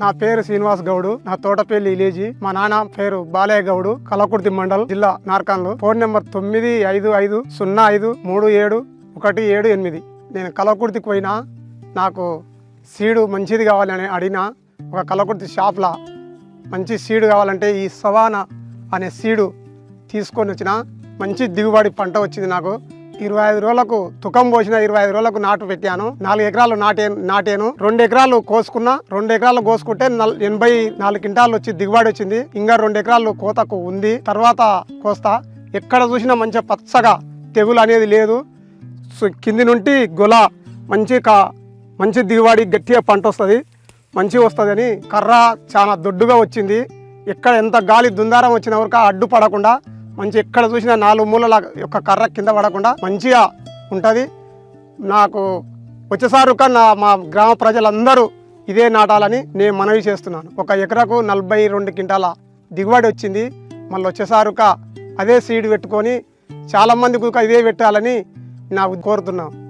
నా పేరు శ్రీనివాస్ గౌడు నా తోటపల్లి ఇలేజీ మా నాన్న పేరు బాలయ్య గౌడు కలకుర్తి మండల్ జిల్లా నార్కాన్లు. ఫోన్ నెంబర్ తొమ్మిది ఐదు ఐదు సున్నా ఐదు మూడు ఏడు ఒకటి ఏడు ఎనిమిది. నేను కలకుర్తికి పోయినా నాకు సీడు మంచిది కావాలని అడిగిన ఒక కలకుర్తి షాప్లో మంచి సీడు కావాలంటే ఈ సవానా అనే సీడు తీసుకొని వచ్చిన మంచి దిగుబడి పంట వచ్చింది నాకు. ఇరవై ఐదు రోజులకు తుకం పోసిన ఇరవై ఐదు రోజులకు నాటు పెట్టాను. నాలుగు ఎకరాలు నాటే నాటాను. రెండు ఎకరాలు కోసుకున్నా రెండు ఎకరాలు కోసుకుంటే నల్- ఎనభై నాలుగు క్వింటాలు వచ్చి దిగుబడి వచ్చింది. ఇంకా రెండు ఎకరాలు కోతకు ఉంది. తర్వాత కోస్తా. ఎక్కడ చూసినా మంచిగా పచ్చగా తెగులు అనేది లేదు. కింది నుండి గొల మంచి కా మంచి దిగుబడి గట్టిగా పంట వస్తుంది. మంచిగా వస్తుందని కర్ర చాలా దొడ్డుగా వచ్చింది. ఎక్కడ ఎంత గాలి దుందారం వచ్చిన వరకు అడ్డు పడకుండా మంచి ఎక్కడ చూసినా నాలుగు మూలల యొక్క కర్ర కింద పడకుండా మంచిగా ఉంటుంది. నాకు వచ్చేసారు నా మా గ్రామ ప్రజలందరూ ఇదే నాటాలని నేను మనవి చేస్తున్నాను. ఒక ఎకరకు నలభై రెండు క్వింటాల దిగుబడి వచ్చింది. మళ్ళీ వచ్చేసారుక అదే సీడ్ పెట్టుకొని చాలామంది కుక ఇదే పెట్టాలని నా కోరుతున్నాను